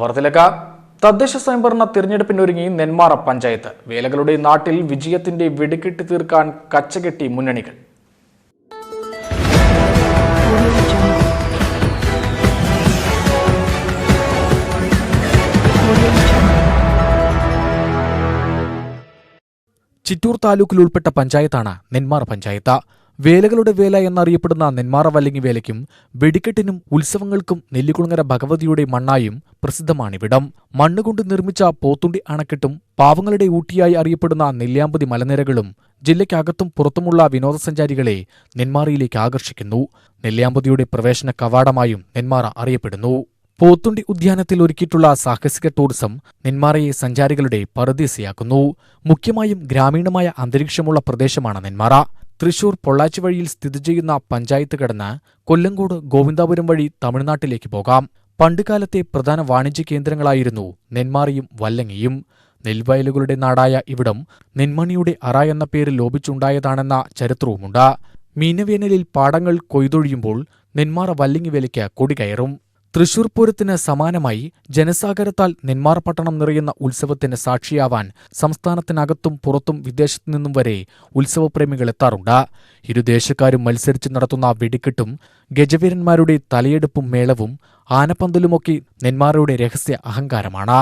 വർദ്ധലക തദ്ദേശ സ്വയംഭരണ തിരഞ്ഞെടുപ്പിനൊരുങ്ങി നെന്മാറ പഞ്ചായത്ത്. വേലകളുടെ നാട്ടിൽ വിജയത്തിന്റെ വെടിക്കെട്ടി തീർക്കാൻ കച്ചകെട്ടി മുന്നണികൾ. ചിറ്റൂർ താലൂക്കിൽ ഉൾപ്പെട്ട പഞ്ചായത്താണ് നെന്മാറ പഞ്ചായത്ത്. വേലകളുടെ വേല എന്നറിയപ്പെടുന്ന നെന്മാറ വല്ലങ്ങി വേലയ്ക്കും വെടിക്കെട്ടിനും ഉത്സവങ്ങൾക്കും നെല്ലിക്കുളങ്ങര ഭഗവതിയുടെ മണ്ണായും പ്രസിദ്ധമാണിവിടം. മണ്ണുകൊണ്ട് നിർമ്മിച്ച പോത്തുണ്ടി അണക്കെട്ടും പാവങ്ങളുടെ ഊട്ടിയായി അറിയപ്പെടുന്ന നെല്ലിയാമ്പതി മലനിരകളും ജില്ലയ്ക്കകത്തും പുറത്തുമുള്ള വിനോദസഞ്ചാരികളെ നെന്മാറയിലേക്ക് ആകർഷിക്കുന്നു. നെല്ലിയാമ്പതിയുടെ പ്രവേശന കവാടമായും നെന്മാറ അറിയപ്പെടുന്നു. പോത്തുണ്ടി ഉദ്യാനത്തിൽ ഒരുക്കിയിട്ടുള്ള സാഹസിക ടൂറിസം നെന്മാറയെ സഞ്ചാരികളുടെ പറുദീസയാക്കുന്നു. മുഖ്യമായും ഗ്രാമീണമായ അന്തരീക്ഷമുള്ള പ്രദേശമാണ് നെന്മാറ. തൃശൂർ പൊള്ളാച്ചി വഴിയിൽ സ്ഥിതി ചെയ്യുന്ന പഞ്ചായത്ത് കടന്ന് കൊല്ലങ്കോട് ഗോവിന്ദാപുരം വഴി തമിഴ്നാട്ടിലേക്ക് പോകാം. പണ്ടുകാലത്തെ പ്രധാന വാണിജ്യ കേന്ദ്രങ്ങളായിരുന്നു നെന്മാറിയും വല്ലങ്ങിയും. നെൽവയലുകളുടെ നാടായ ഇവിടം നെന്മണിയുടെ അറ എന്ന പേര് ലോപിച്ചുണ്ടായതാണെന്ന ചരിത്രവുമുണ്ട്. മീനവേനലിൽ പാടങ്ങൾ കൊയ്തൊഴിയുമ്പോൾ നെന്മാറ വല്ലങ്ങി വിലയ്ക്ക് കൊടികയറും തൃശൂർ പൂരത്തിന് സമാനമായി ജനസാഗരത്താൽ നെന്മാറ പട്ടണം നിറയുന്ന ഉത്സവത്തിന് സാക്ഷിയാവാൻ സംസ്ഥാനത്തിനകത്തും പുറത്തും വിദേശത്തു നിന്നും വരെ ഉത്സവപ്രേമികൾ എത്താറുണ്ട്. ഇരുദേശക്കാരും മത്സരിച്ച് നടത്തുന്ന വെടിക്കെട്ടും ഗജവീരന്മാരുടെ തലയെടുപ്പും മേളവും ആനപ്പന്തലുമൊക്കെ നെന്മാറയുടെ രഹസ്യ അഹങ്കാരമാണ്.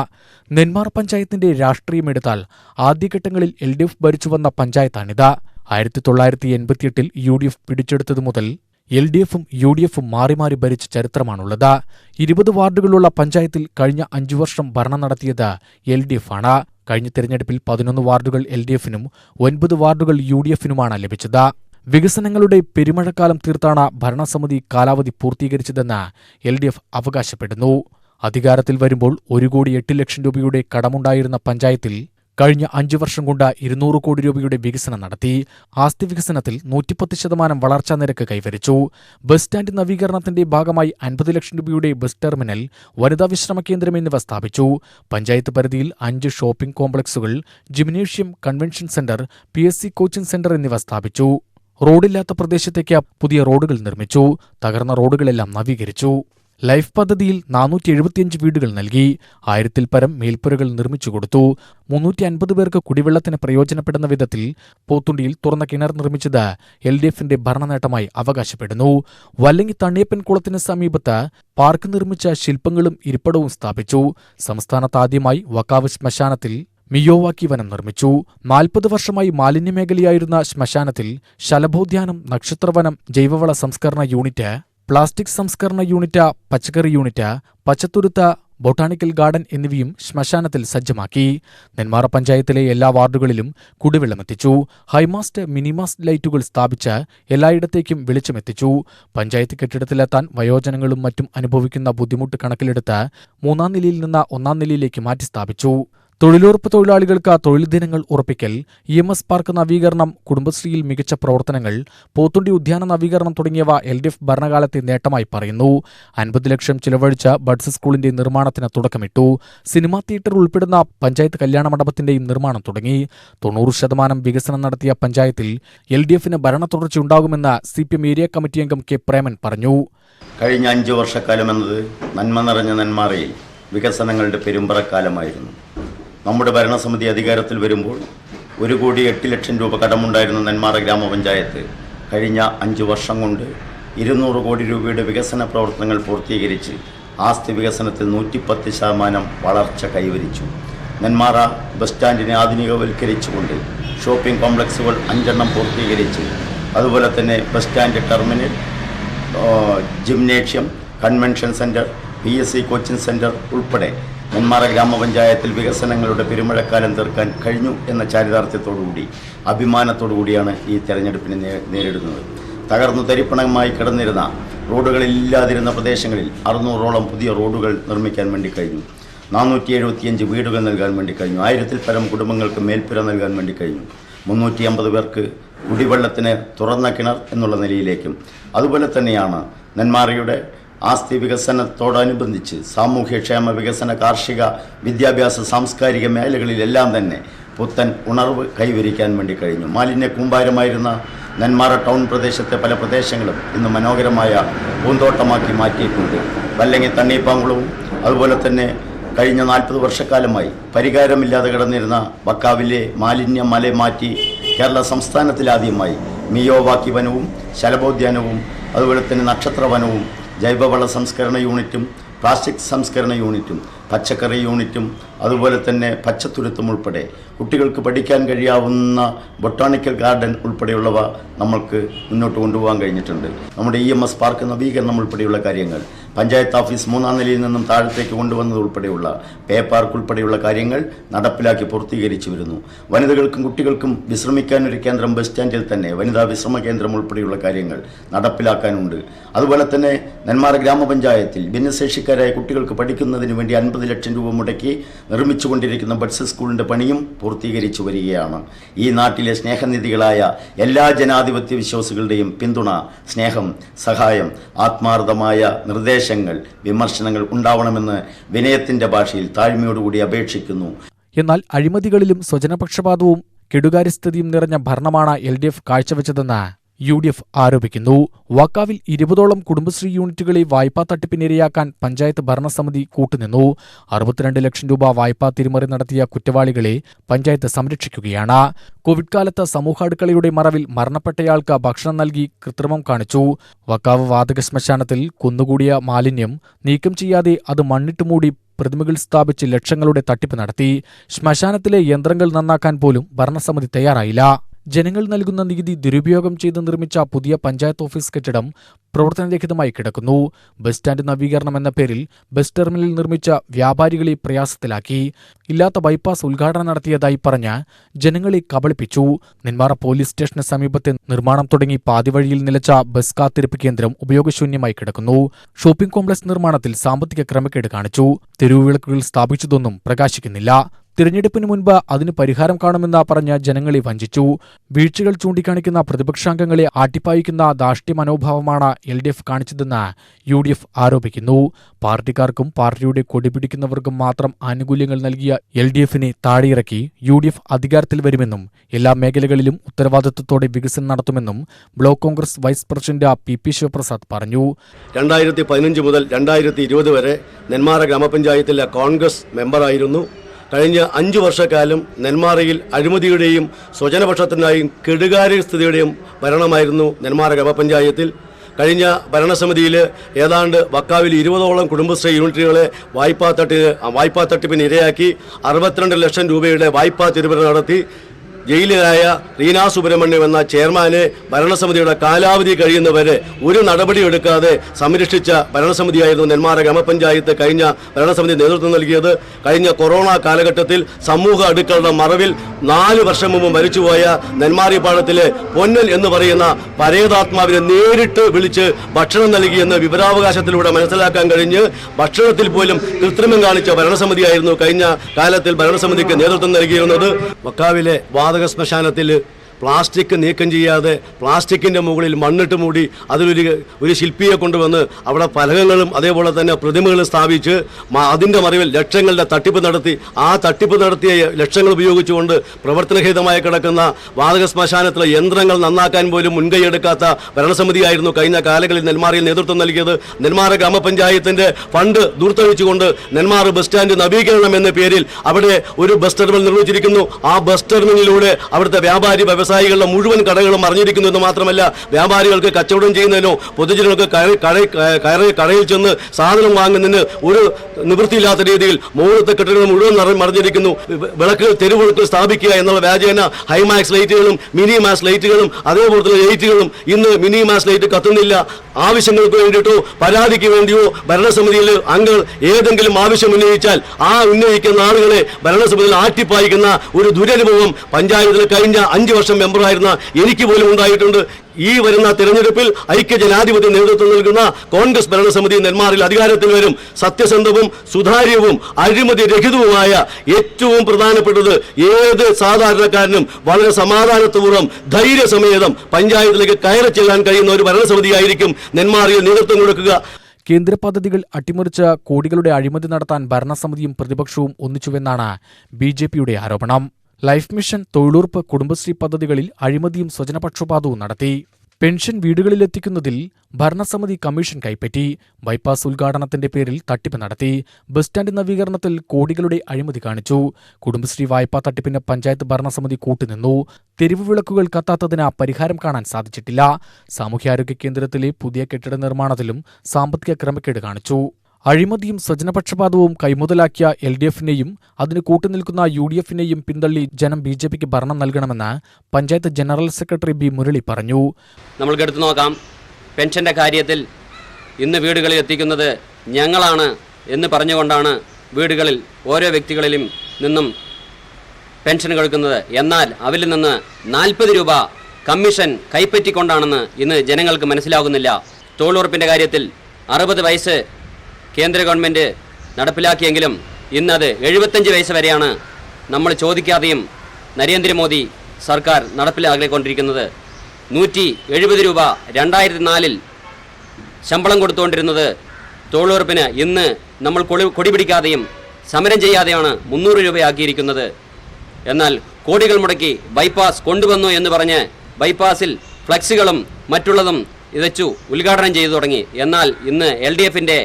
നെന്മാർ പഞ്ചായത്തിന്റെ രാഷ്ട്രീയമെടുത്താൽ ആദ്യഘട്ടങ്ങളിൽ എൽ ഡി എഫ് ഭരിച്ചുവന്ന പഞ്ചായത്താണിത്. ആയിരത്തി തൊള്ളായിരത്തി എൺപത്തിയെട്ടിൽ യു ഡി എഫ് പിടിച്ചെടുത്തതു മുതൽ എൽ ഡി എഫും യു ഡി എഫും മാറി മാറി ഭരിച്ച ചരിത്രമാണുള്ളത്. ഇരുപത് വാർഡുകളുള്ള പഞ്ചായത്തിൽ കഴിഞ്ഞ അഞ്ചു വർഷം ഭരണം നടത്തിയത് എൽ ഡി എഫ് ആണ് കഴിഞ്ഞ തെരഞ്ഞെടുപ്പിൽ പതിനൊന്ന് വാർഡുകൾ എൽ ഡി എഫിനും ഒൻപത് വാർഡുകൾ യു ഡി എഫിനുമാണ് ലഭിച്ചത്. വികസനങ്ങളുടെ പെരുമഴക്കാലം തീർത്താണ് ഭരണസമിതി കാലാവധി പൂർത്തീകരിച്ചതെന്ന് എൽ ഡി എഫ് അവകാശപ്പെടുന്നു. അധികാരത്തിൽ വരുമ്പോൾ ഒരു കോടി എട്ട് ലക്ഷം രൂപയുടെ കടമുണ്ടായിരുന്ന പഞ്ചായത്തിൽ കഴിഞ്ഞ അഞ്ചു വർഷം കൊണ്ട് ഇരുന്നൂറ് കോടി രൂപയുടെ വികസനം നടത്തി. ആസ്തി വികസനത്തിൽ നൂറ്റിപ്പത്ത് ശതമാനം വളർച്ചാ നിരക്ക് കൈവരിച്ചു. ബസ് സ്റ്റാൻഡ് നവീകരണത്തിന്റെ ഭാഗമായി അൻപത് ലക്ഷം രൂപയുടെ ബസ് ടെർമിനൽ വനിതാ വിശ്രമ കേന്ദ്രം എന്നിവ സ്ഥാപിച്ചു. പഞ്ചായത്ത് പരിധിയിൽ അഞ്ച് shopping കോംപ്ലക്സുകൾ gymnasium convention centre P S C coaching centre എന്നിവ സ്ഥാപിച്ചു. റോഡില്ലാത്ത പ്രദേശത്തേക്ക് പുതിയ റോഡുകൾ നിർമ്മിച്ചു. തകർന്ന റോഡുകളെല്ലാം നവീകരിച്ചു. ലൈഫ് പദ്ധതിയിൽ നാനൂറ്റി എഴുപത്തിയഞ്ച് വീടുകൾ നൽകി. ആയിരത്തിൽ പരം മേൽപ്പുരകൾ നിർമ്മിച്ചു കൊടുത്തു. മുന്നൂറ്റി അൻപത് പേർക്ക് കുടിവെള്ളത്തിന് പ്രയോജനപ്പെടുന്ന വിധത്തിൽ പോത്തുണ്ടിയിൽ തുറന്ന കിണർ നിർമ്മിച്ചത് എൽ ഡി എഫിന്റെ ഭരണനേട്ടമായി അവകാശപ്പെടുന്നു. വല്ലങ്ങി തണ്ണിയപ്പൻ കുളത്തിന് സമീപത്ത് പാർക്ക് നിർമ്മിച്ച ശില്പങ്ങളും ഇരിപ്പിടവും സ്ഥാപിച്ചു. സംസ്ഥാനത്ത് ആദ്യമായി വക്കാവ് ശ്മശാനത്തിൽ മിയോവാക്കി വനം നിർമ്മിച്ചു. നാൽപ്പത് വർഷമായി മാലിന്യമേഖലയായിരുന്ന ശ്മശാനത്തിൽ ശലഭോദ്യാനം നക്ഷത്രവനം ജൈവവള സംസ്കരണ യൂണിറ്റ് പ്ലാസ്റ്റിക് സംസ്കരണ യൂണിറ്റ് പച്ചക്കറി യൂണിറ്റ് പച്ചത്തുരുത്ത ബൊട്ടാണിക്കൽ ഗാർഡൻ എന്നിവയും ശ്മശാനത്തിൽ സജ്ജമാക്കി. നെന്മാറ പഞ്ചായത്തിലെ എല്ലാ വാർഡുകളിലും കുടിവെള്ളമെത്തിച്ചു. ഹൈമാസ്റ്റ് മിനിമാസ്റ്റ് ലൈറ്റുകൾ സ്ഥാപിച്ച് എല്ലായിടത്തേക്കും വെളിച്ചമെത്തിച്ചു. പഞ്ചായത്ത് കെട്ടിടത്തിലെത്താൻ വയോജനങ്ങളും മറ്റും അനുഭവിക്കുന്ന ബുദ്ധിമുട്ട് കണക്കിലെടുത്ത് മൂന്നാം നിലയിൽ നിന്ന് ഒന്നാം നിലയിലേക്ക് മാറ്റി സ്ഥാപിച്ചു തൊഴിലുറപ്പ് തൊഴിലാളികൾക്ക് തൊഴിൽ ദിനങ്ങൾ ഉറപ്പിക്കൽ ഇ എം എസ് പാർക്ക് നവീകരണം കുടുംബശ്രീയിൽ മികച്ച പ്രവർത്തനങ്ങൾ പോത്തുണ്ടി ഉദ്യാന നവീകരണം തുടങ്ങിയവ എൽ ഡി എഫ് ഭരണകാലത്തെ നേട്ടമായി പറയുന്നു. അൻപത് ലക്ഷം ചിലവഴിച്ച ബഡ്സ് സ്കൂളിന്റെ നിർമ്മാണത്തിന് തുടക്കമിട്ടു. സിനിമാ തിയേറ്റർ ഉൾപ്പെടുന്ന പഞ്ചായത്ത് കല്യാണ മണ്ഡപത്തിന്റെയും നിർമ്മാണം തുടങ്ങി. തൊണ്ണൂറ് ശതമാനം വികസനം നടത്തിയ പഞ്ചായത്തിൽ എൽ ഡി എഫിന് ഭരണ തുടർച്ചയുണ്ടാകുമെന്ന് C P M area committee അംഗം കെ പ്രേമൻ പറഞ്ഞു. കഴിഞ്ഞ അഞ്ചു വർഷക്കാലം എന്നത് നന്മ നിറഞ്ഞ നന്മാറയിൽ വികസനങ്ങളുടെ പെരുമ്പറക്കാലമായിരുന്നു. നമ്മുടെ ഭരണസമിതി അധികാരത്തിൽ വരുമ്പോൾ ഒരു കോടി എട്ട് ലക്ഷം രൂപ കടമുണ്ടായിരുന്ന നെന്മാറ ഗ്രാമപഞ്ചായത്ത്. കഴിഞ്ഞ അഞ്ച് വർഷം കൊണ്ട് ഇരുന്നൂറ് കോടി രൂപയുടെ വികസന പ്രവർത്തനങ്ങൾ പൂർത്തീകരിച്ച് ആസ്തി വികസനത്തിൽ നൂറ്റിപ്പത്ത് ശതമാനം വളർച്ച കൈവരിച്ചു. നെന്മാറ ബസ് സ്റ്റാൻഡിനെ ആധുനികവൽക്കരിച്ചുകൊണ്ട് ഷോപ്പിംഗ് കോംപ്ലക്സുകൾ അഞ്ചെണ്ണം പൂർത്തീകരിച്ച് അതുപോലെ തന്നെ bus stand terminal gymnasium convention centre P S C coaching centre ഉൾപ്പെടെ നെന്മാറ ഗ്രാമപഞ്ചായത്തിൽ വികസനങ്ങളുടെ പെരുമഴക്കാലം തീർക്കാൻ കഴിഞ്ഞു എന്ന ചാരിതാർത്ഥ്യത്തോടുകൂടി അഭിമാനത്തോടുകൂടിയാണ് ഈ തെരഞ്ഞെടുപ്പിനെ നേരിടുന്നത്. തകർന്നു തരിപ്പണമായി കിടന്നിരുന്ന റോഡുകളില്ലാതിരുന്ന പ്രദേശങ്ങളിൽ അറുന്നൂറോളം പുതിയ റോഡുകൾ നിർമ്മിക്കാൻ വേണ്ടി കഴിഞ്ഞു. നാനൂറ്റി എഴുപത്തിയഞ്ച് വീടുകൾ നൽകാൻ വേണ്ടി കഴിഞ്ഞു. ആയിരത്തിൽ പരം കുടുംബങ്ങൾക്ക് മേൽപ്പുര നൽകാൻ വേണ്ടി കഴിഞ്ഞു. മുന്നൂറ്റി അമ്പത് പേർക്ക് കുടിവെള്ളത്തിന് തുറന്ന കിണർ എന്നുള്ള നിലയിലേക്കും. അതുപോലെ തന്നെയാണ് നെന്മാറയുടെ ആസ്തി വികസനത്തോടനുബന്ധിച്ച് സാമൂഹ്യക്ഷേമ വികസന കാർഷിക വിദ്യാഭ്യാസ സാംസ്കാരിക മേഖലകളിലെല്ലാം തന്നെ പുത്തൻ ഉണർവ് കൈവരിക്കാൻ വേണ്ടി കഴിഞ്ഞു. മാലിന്യ കൂമ്പാരമായിരുന്ന നെന്മാറ ടൗൺ പ്രദേശത്തെ പല പ്രദേശങ്ങളും ഇന്ന് മനോഹരമായ പൂന്തോട്ടമാക്കി മാറ്റിയിട്ടുണ്ട്. വല്ലങ്ങി തണ്ണീപ്പാങ്കുളവും അതുപോലെ തന്നെ കഴിഞ്ഞ നാൽപ്പത് വർഷക്കാലമായി പരിഹാരമില്ലാതെ കിടന്നിരുന്ന വക്കാവിലെ മാലിന്യ മല മാറ്റി കേരള സംസ്ഥാനത്തിലാദ്യമായി മിയോവാക്കി വനവും ശലഭോദ്യാനവും അതുപോലെ തന്നെ നക്ഷത്രവനവും ജൈവവള സംസ്കരണ യൂണിറ്റും പ്ലാസ്റ്റിക് സംസ്കരണ യൂണിറ്റും പച്ചക്കറി യൂണിറ്റും അതുപോലെ തന്നെ പച്ചത്തുരുത്തും ഉൾപ്പെടെ കുട്ടികൾക്ക് പഠിക്കാൻ കഴിയാവുന്ന ബൊട്ടാണിക്കൽ ഗാർഡൻ ഉൾപ്പെടെയുള്ളവ നമ്മൾക്ക് മുന്നോട്ട് കൊണ്ടുപോകാൻ കഴിഞ്ഞിട്ടുണ്ട്. നമ്മുടെ ഇ എം എസ് പാർക്ക് നവീകരണം ഉൾപ്പെടെയുള്ള കാര്യങ്ങൾ പഞ്ചായത്ത് ഓഫീസ് മൂന്നാം നിലയിൽ നിന്നും താഴത്തേക്ക് കൊണ്ടുവന്നത് ഉൾപ്പെടെയുള്ള പേ പാർക്ക് ഉൾപ്പെടെയുള്ള കാര്യങ്ങൾ നടപ്പിലാക്കി പൂർത്തീകരിച്ചു വരുന്നു. വനിതകൾക്കും കുട്ടികൾക്കും വിശ്രമിക്കാൻ ഒരു കേന്ദ്രം ബസ് സ്റ്റാൻഡിൽ തന്നെ വനിതാ വിശ്രമ കേന്ദ്രം ഉൾപ്പെടെയുള്ള കാര്യങ്ങൾ നടപ്പിലാക്കാനുണ്ട്. അതുപോലെ തന്നെ നെന്മാറ ഗ്രാമപഞ്ചായത്തിൽ ഭിന്നശേഷിക്കാരായ കുട്ടികൾക്ക് പഠിക്കുന്നതിന് വേണ്ടി അൻപത് ലക്ഷം രൂപ മുടക്കി നിർമ്മിച്ചുകൊണ്ടിരിക്കുന്ന ബഡ്സ് സ്കൂളിന്റെ പണിയും പൂർത്തീകരിച്ചു വരികയാണ്. ഈ നാട്ടിലെ സ്നേഹനിധികളായ എല്ലാ ജനാധിപത്യ വിശ്വാസികളുടെയും പിന്തുണ സ്നേഹം സഹായം ആത്മാർത്ഥമായ നിർദ്ദേശങ്ങൾ വിമർശനങ്ങൾ ഉണ്ടാവണമെന്ന് വിനയത്തിന്റെ ഭാഷയിൽ താഴ്മയോടുകൂടി അപേക്ഷിക്കുന്നു. എന്നാൽ അഴിമതികളിലും സ്വജനപക്ഷപാതവും കെടുകാര്യസ്ഥിതിയും നിറഞ്ഞ ഭരണമാണ് എൽ ഡി എഫ് കാഴ്ചവെച്ചതെന്ന് യു ഡി എഫ് ആരോപിക്കുന്നു. വാക്കാവിൽ ഇരുപതോളം കുടുംബശ്രീ യൂണിറ്റുകളെ വായ്പാ തട്ടിപ്പിനിരയാക്കാൻ പഞ്ചായത്ത് ഭരണസമിതി കൂട്ടുനിന്നു. അറുപത്തിരണ്ട് ലക്ഷം രൂപ വായ്പാ തിരിമറി നടത്തിയ കുറ്റവാളികളെ പഞ്ചായത്ത് സംരക്ഷിക്കുകയാണ്. കോവിഡ് കാലത്ത് സമൂഹാടുക്കളയുടെ മറവിൽ മരണപ്പെട്ടയാൾക്ക് ഭക്ഷണം നൽകി കൃത്രിമം കാണിച്ചു. വക്കാവ് വാതക ശ്മശാനത്തിൽ കുന്നുകൂടിയ മാലിന്യം നീക്കം ചെയ്യാതെ അത് മണ്ണിട്ട് മൂടി പ്രതിമകൾ സ്ഥാപിച്ച് ലക്ഷങ്ങളുടെ തട്ടിപ്പ് നടത്തി. ശ്മശാനത്തിലെ യന്ത്രങ്ങൾ നന്നാക്കാൻ പോലും ഭരണസമിതി തയ്യാറായില്ല. ജനങ്ങൾ നൽകുന്ന നികുതി ദുരുപയോഗം ചെയ്ത് നിർമ്മിച്ച പുതിയ പഞ്ചായത്ത് ഓഫീസ് കെട്ടിടം പ്രവർത്തനരഹിതമായി കിടക്കുന്നു. ബസ് സ്റ്റാൻഡ് നവീകരണം എന്ന പേരിൽ ബസ് ടെർമിനലിൽ നിർമ്മിച്ച വ്യാപാരികളെ പ്രയാസത്തിലാക്കി. ഇല്ലാത്ത ബൈപ്പാസ് ഉദ്ഘാടനം നടത്തിയതായി പറഞ്ഞ് ജനങ്ങളെ കബളിപ്പിച്ചു. നെന്മാറ പോലീസ് സ്റ്റേഷന് സമീപത്തെ നിർമ്മാണം തുടങ്ങി പാതിവഴിയിൽ നിലച്ച ബസ് കാത്തിരിപ്പ് കേന്ദ്രം ഉപയോഗശൂന്യമായി കിടക്കുന്നു. ഷോപ്പിംഗ് കോംപ്ലക്സ് നിർമ്മാണത്തിൽ സാമ്പത്തിക ക്രമക്കേട് കാണിച്ചു. തെരുവുവിളക്കുകൾ സ്ഥാപിച്ചതൊന്നും പ്രകാശിക്കുന്നില്ല. തിരഞ്ഞെടുപ്പിന് മുൻപ് അതിന് പരിഹാരം കാണുമെന്ന് പറഞ്ഞ് ജനങ്ങളെ വഞ്ചിച്ചു. വീഴ്ചകൾ ചൂണ്ടിക്കാണിക്കുന്ന പ്രതിപക്ഷാംഗങ്ങളെ ആട്ടിപ്പായിക്കുന്ന ദാഷ്ട്യ മനോഭാവമാണ് എൽ ഡി എഫ് കാണിച്ചതെന്ന് യു ഡി എഫ് ആരോപിക്കുന്നു. പാർട്ടിക്കാർക്കും പാർട്ടിയുടെ കൊടിപിടിക്കുന്നവർക്കും മാത്രം ആനുകൂല്യങ്ങൾ നൽകിയ എൽ ഡി എഫിനെ താഴെയിറക്കി യു ഡി എഫ് അധികാരത്തിൽ വരുമെന്നും എല്ലാ മേഖലകളിലും ഉത്തരവാദിത്വത്തോടെ വികസനം നടത്തുമെന്നും block Congress vice president P P Sivaprasad പറഞ്ഞു. രണ്ടായിരത്തി പതിനഞ്ച് മുതൽ രണ്ടായിരത്തി ഇരുപത് വരെ നെന്മാറ ഗ്രാമപഞ്ചായത്തിലെ കോൺഗ്രസ് മെമ്പറായിരുന്നു കഴിഞ്ഞ അഞ്ചു വർഷക്കാലം നെന്മാറയിൽ അഴിമതിയുടെയും സ്വജനപക്ഷത്തിന്റെയും കെടുകാര്യസ്ഥിതിയുടെയും ഭരണമായിരുന്നു നെന്മാറ ഗ്രാമപഞ്ചായത്തിൽ. കഴിഞ്ഞ ഭരണസമിതിയിൽ ഏതാണ്ട് വക്കാവിൽ ഇരുപതോളം കുടുംബശ്രീ യൂണിറ്റുകളെ വായ്പാ തട്ടി വായ്പാ തട്ടിപ്പിന് ഇരയാക്കി അറുപത്തിരണ്ട് ലക്ഷം രൂപയുടെ വായ്പാ തിരുമറി നടത്തി. ജയിലിലായ റീന സുബ്രഹ്മണ്യം എന്ന ചെയർമാനെ ഭരണസമിതിയുടെ കാലാവധി കഴിയുന്നവരെ ഒരു നടപടി എടുക്കാതെ സംരക്ഷിച്ച ഭരണസമിതിയായിരുന്നു നെന്മാറ ഗ്രാമപഞ്ചായത്ത് കഴിഞ്ഞ ഭരണസമിതി നേതൃത്വം നൽകിയത്. കഴിഞ്ഞ കൊറോണ കാലഘട്ടത്തിൽ സമൂഹ അടുക്കളുടെ മറവിൽ നാല് വർഷം മുമ്പ് മരിച്ചുപോയ നെന്മാറിപ്പാടത്തിലെ പൊന്നൽ എന്ന് പറയുന്ന പരേതാത്മാവിനെ നേരിട്ട് വിളിച്ച് ഭക്ഷണം നൽകിയെന്ന് വിവരാവകാശത്തിലൂടെ മനസ്സിലാക്കാൻ കഴിഞ്ഞ് ഭക്ഷണത്തിൽ പോലും കൃത്രിമം കാണിച്ച ഭരണസമിതിയായിരുന്നു കഴിഞ്ഞ കാലത്തിൽ ഭരണസമിതിക്ക് നേതൃത്വം നൽകിയിരുന്നത്. വക്കാവിലെ വാതക ശ്മശാനത്തിൽ പ്ലാസ്റ്റിക് നീക്കം ചെയ്യാതെ പ്ലാസ്റ്റിക്കിന്റെ മുകളിൽ മണ്ണിട്ട് മൂടി അതിലൊരു ഒരു ശില്പിയെ കൊണ്ടുവന്ന് അവിടെ ഫലകങ്ങളും അതേപോലെ തന്നെ പ്രതിമകളും സ്ഥാപിച്ച് അതിന്റെ മറിവിൽ ലക്ഷങ്ങളുടെ തട്ടിപ്പ് നടത്തി ആ തട്ടിപ്പ് നടത്തിയ ലക്ഷങ്ങൾ ഉപയോഗിച്ചുകൊണ്ട് പ്രവർത്തനരഹിതമായി കിടക്കുന്ന വാതക ശ്മശാനത്തിലെ യന്ത്രങ്ങൾ നന്നാക്കാൻ പോലും മുൻകൈയെടുക്കാത്ത ഭരണസമിതിയായിരുന്നു കഴിഞ്ഞ കാലങ്ങളിൽ നെന്മാറയിൽ നേതൃത്വം നൽകിയത്. നെന്മാറ ഗ്രാമപഞ്ചായത്തിന്റെ ഫണ്ട് ദൂർത്തഴിച്ചുകൊണ്ട് നെന്മാറ ബസ് സ്റ്റാൻഡ് നവീകരണം എന്ന പേരിൽ അവിടെ ഒരു ബസ് ടെർമിനൽ നിർമ്മിച്ചിരിക്കുന്നു. ആ ബസ് ടെർമിനലിലൂടെ അവിടുത്തെ വ്യാപാരി വ്യവസായികളുടെ മുഴുവൻ കടകളും അറിഞ്ഞിരിക്കുന്നു എന്ന് മാത്രമല്ല വ്യാപാരികൾക്ക് കച്ചവടം ചെയ്യുന്നതിനോ പൊതുജനങ്ങൾക്ക് കയറി കടയിൽ ചെന്ന് സാധനം വാങ്ങുന്നതിന് ഒരു നിവൃത്തിയില്ലാത്ത രീതിയിൽ മുകളിലത്തെ കെട്ടിടങ്ങൾ മുഴുവൻ മറിഞ്ഞിരിക്കുന്നു. വിളക്കുകൾ തെരുവിളക്കുകൾ സ്ഥാപിക്കുക എന്നുള്ള വ്യാജേന ഹൈമാക്സ് ലൈറ്റുകളും മിനി മാക്സ് ലൈറ്റുകളും അതേപോലെ തന്നെ ലൈറ്റുകളും ഇന്ന് മിനി മാക്സ് ലൈറ്റ് കത്തുന്നില്ല. ആവശ്യങ്ങൾക്ക് വേണ്ടിയിട്ടോ പരാതിക്ക് വേണ്ടിയോ ഭരണസമിതിയിൽ അംഗങ്ങൾ ഏതെങ്കിലും ആവശ്യം ഉന്നയിച്ചാൽ ആ ഉന്നയിക്കുന്ന ആളുകളെ ഭരണസമിതിയിൽ ആട്ടിപ്പായിക്കുന്ന ഒരു ദുരനുഭവം പഞ്ചായത്തിൽ കഴിഞ്ഞ അഞ്ച് വർഷം മെമ്പറായിരുന്ന എനിക്ക് പോലും ഉണ്ടായിട്ടുണ്ട്. ഈ വരുന്ന തെരഞ്ഞെടുപ്പിൽ ഐക്യ ജനാധിപത്യ നേതൃത്വം നൽകുന്ന കോൺഗ്രസ് ഭരണസമിതി നെന്മാറിൽ അധികാരത്തിൽ വരും. സത്യസന്ധവും സുതാര്യവും അഴിമതി രഹിതവുമായ ഏറ്റവും പ്രധാനപ്പെട്ടത് ഏത് സാധാരണക്കാരനും വളരെ സമാധാനപൂർവം ധൈര്യസമേതം പഞ്ചായത്തിലേക്ക് കയറി ചെല്ലാൻ കഴിയുന്ന ഒരു ഭരണസമിതിയായിരിക്കും നെന്മാറിയിൽ നേതൃത്വം കൊടുക്കുക. കേന്ദ്ര പദ്ധതികൾ അട്ടിമറിച്ച് കോടികളുടെ അഴിമതി നടത്താൻ ഭരണസമിതിയും പ്രതിപക്ഷവും ഒന്നിച്ചുവെന്നാണ് ബി ആരോപണം. ലൈഫ് മിഷൻ തൊഴിലുറപ്പ് കുടുംബശ്രീ പദ്ധതികളിൽ അഴിമതിയും സ്വജനപക്ഷപാതവും നടത്തി. പെൻഷൻ വീടുകളിലെത്തിക്കുന്നതിൽ ഭരണസമിതി കമ്മീഷൻ കൈപ്പറ്റി. ബൈപ്പാസ് ഉദ്ഘാടനത്തിന്റെ പേരിൽ തട്ടിപ്പ് നടത്തി. ബസ് സ്റ്റാൻഡ് നവീകരണത്തിൽ കോടികളുടെ അഴിമതി കാണിച്ചു. കുടുംബശ്രീ വായ്പാ തട്ടിപ്പിന് പഞ്ചായത്ത് ഭരണസമിതി കൂട്ടുനിന്നു. തെരുവ് വിളക്കുകൾ കത്താത്തതിന് പരിഹാരം കാണാൻ സാധിച്ചിട്ടില്ല. സാമൂഹ്യാരോഗ്യ കേന്ദ്രത്തിലെ പുതിയ കെട്ടിട നിർമ്മാണത്തിലും സാമ്പത്തിക ക്രമക്കേട് കാണിച്ചു. അഴിമതിയും സ്വജനപക്ഷപാതവും കൈമുതലാക്കിയ എൽ ഡി എഫിനെയും അതിന് കൂട്ടുനിൽക്കുന്ന യു ഡി എഫിനെയും പിന്തള്ളി ജനം ബി ജെ പിക്ക് ഭരണം നൽകണമെന്ന് panchayat general secretary B Murali പറഞ്ഞു. നമ്മൾക്ക് എടുത്തു നോക്കാം. പെൻഷന്റെ കാര്യത്തിൽ ഇന്ന് വീടുകളിൽ എത്തിക്കുന്നത് ഞങ്ങളാണ് എന്ന് പറഞ്ഞുകൊണ്ടാണ് വീടുകളിൽ ഓരോ വ്യക്തികളിലും നിന്നും പെൻഷൻ കൊടുക്കുന്നത് എന്നാൽ അവരിൽ നിന്ന് നാൽപ്പത് രൂപ കമ്മീഷൻ കൈപ്പറ്റിക്കൊണ്ടാണെന്ന് ഇന്ന് ജനങ്ങൾക്ക് മനസ്സിലാകുന്നില്ല. തൊഴിലുറപ്പിന്റെ കാര്യത്തിൽ അറുപത് വയസ്സ് കേന്ദ്ര ഗവൺമെന്റ് നടപ്പിലാക്കിയെങ്കിലും ഇന്നത് എഴുപത്തഞ്ച് വയസ്സ് വരെയാണ് നമ്മൾ ചോദിക്കാതെയും നരേന്ദ്രമോദി സർക്കാർ നടപ്പിലാക്കിക്കൊണ്ടിരിക്കുന്നത്. നൂറ്റി എഴുപത് രൂപ രണ്ടായിരത്തി നാലിൽ ശമ്പളം കൊടുത്തുകൊണ്ടിരുന്നത് തൊഴിലുറപ്പിന് ഇന്ന് നമ്മൾ കൊടി കൊടിപിടിക്കാതെയും സമരം ചെയ്യാതെയാണ് മുന്നൂറ് രൂപയാക്കിയിരിക്കുന്നത്. എന്നാൽ കോടികൾ മുടക്കി ബൈപ്പാസ് കൊണ്ടുവന്നു എന്ന് പറഞ്ഞ് ബൈപ്പാസിൽ ഫ്ലക്സുകളും മറ്റുള്ളതും ഇതച്ചു ഉദ്ഘാടനം ചെയ്തു തുടങ്ങി. എന്നാൽ ഇന്ന് എൽ ഡി എഫിന്റെ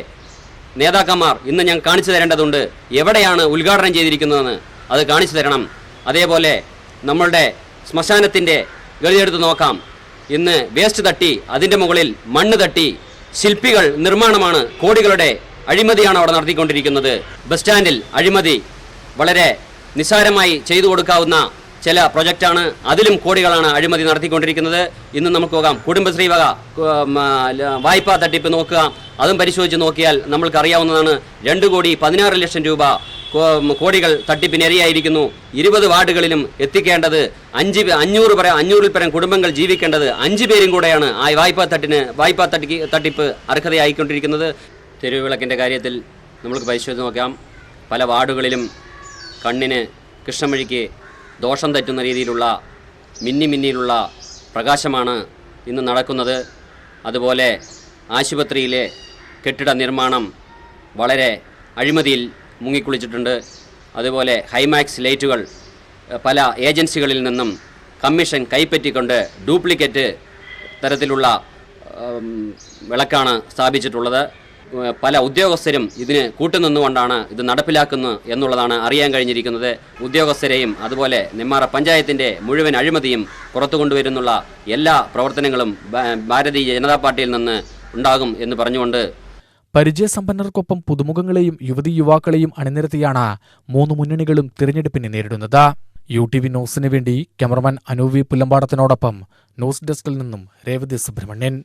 നേതാക്കന്മാർ ഇന്ന് ഞാൻ കാണിച്ചു തരേണ്ടതുണ്ട്. എവിടെയാണ് ഉദ്ഘാടനം ചെയ്തിരിക്കുന്നതെന്ന് അത് കാണിച്ചു തരണം. അതേപോലെ നമ്മളുടെ ശ്മശാനത്തിന്റെ ഗതിയെടുത്ത് നോക്കാം. ഇന്ന് വേസ്റ്റ് തട്ടി അതിന്റെ മുകളിൽ മണ്ണ് തട്ടി ശില്പികൾ നിർമ്മാണമാണ് കോടികളുടെ അഴിമതിയാണ് അവിടെ നടത്തിക്കൊണ്ടിരിക്കുന്നത്. ബസ് സ്റ്റാൻഡിൽ അഴിമതി വളരെ നിസ്സാരമായി ചെയ്തു കൊടുക്കാവുന്ന ചില പ്രൊജക്റ്റാണ് അതിലും കോടികളാണ് അഴിമതി നടത്തിക്കൊണ്ടിരിക്കുന്നത്. ഇന്ന് നമുക്ക് നോക്കാം. കുടുംബശ്രീ വക വായ്പാ തട്ടിപ്പ് നോക്കുക. അതും പരിശോധിച്ച് നോക്കിയാൽ നമ്മൾക്ക് അറിയാവുന്നതാണ് രണ്ട് കോടി പതിനാറ് ലക്ഷം രൂപ കോടികൾ തട്ടിപ്പിനിരയായിരിക്കുന്നു. ഇരുപത് വാർഡുകളിലും എത്തിക്കേണ്ടത് അഞ്ച് അഞ്ഞൂറ് പരം അഞ്ഞൂറിൽ പരം കുടുംബങ്ങൾ ജീവിക്കേണ്ടത് അഞ്ച് പേരും കൂടെയാണ് ആ വായ്പാ തട്ടിന് വായ്പാ തട്ടി തട്ടിപ്പ് അർഹതയായിക്കൊണ്ടിരിക്കുന്നത്. തെരുവിളക്കിന്റെ കാര്യത്തിൽ നമുക്ക് പരിശോധിച്ച് നോക്കാം. പല വാർഡുകളിലും കണ്ണിന് കൃഷ്ണമഴിക്ക് ദോഷം തെറ്റുന്ന രീതിയിലുള്ള മിന്നി മിന്നിയിലുള്ള പ്രകാശമാണ് ഇന്ന് നടക്കുന്നത്. അതുപോലെ ആശുപത്രിയിലെ കെട്ടിട നിർമ്മാണം വളരെ അഴിമതിയിൽ മുങ്ങിക്കുളിച്ചിട്ടുണ്ട്. അതുപോലെ ഹൈമാക്സ് ലൈറ്റുകൾ പല ഏജൻസികളിൽ നിന്നും കമ്മീഷൻ കൈപ്പറ്റിക്കൊണ്ട് ഡ്യൂപ്ലിക്കേറ്റ് തരത്തിലുള്ള വിളക്കാണ് സ്ഥാപിച്ചിട്ടുള്ളത്. പല ഉദ്യോഗസ്ഥരും ഇതിന് കൂട്ടുനിന്നുകൊണ്ടാണ് ഇത് നടപ്പിലാക്കുന്നത് എന്നുള്ളതാണ് അറിയാൻ കഴിഞ്ഞിരിക്കുന്നത്. ഉദ്യോഗസ്ഥരെയും അതുപോലെ നെമ്മാറ പഞ്ചായത്തിന്റെ മുഴുവൻ അഴിമതിയും പുറത്തു കൊണ്ടുവരുന്നുള്ള എല്ലാ പ്രവർത്തനങ്ങളും ഭാരതീയ ജനതാ പാർട്ടിയിൽ നിന്ന് ഉണ്ടാകും എന്ന് പറഞ്ഞുകൊണ്ട് പരിചയസമ്പന്നർക്കൊപ്പം പുതുമുഖങ്ങളെയും യുവതി യുവാക്കളെയും അണിനിരത്തിയാണ് മൂന്ന് മുന്നണികളും തിരഞ്ഞെടുപ്പിനെ നേരിടുന്നത്. യു ടി വി ന്യൂസിന് വേണ്ടി ക്യാമറമാൻ അനൂവി പുല്ലമ്പാടത്തിനോടൊപ്പം ന്യൂസ് ഡെസ്കിൽ നിന്നും രേവതി സുബ്രഹ്മണ്യൻ.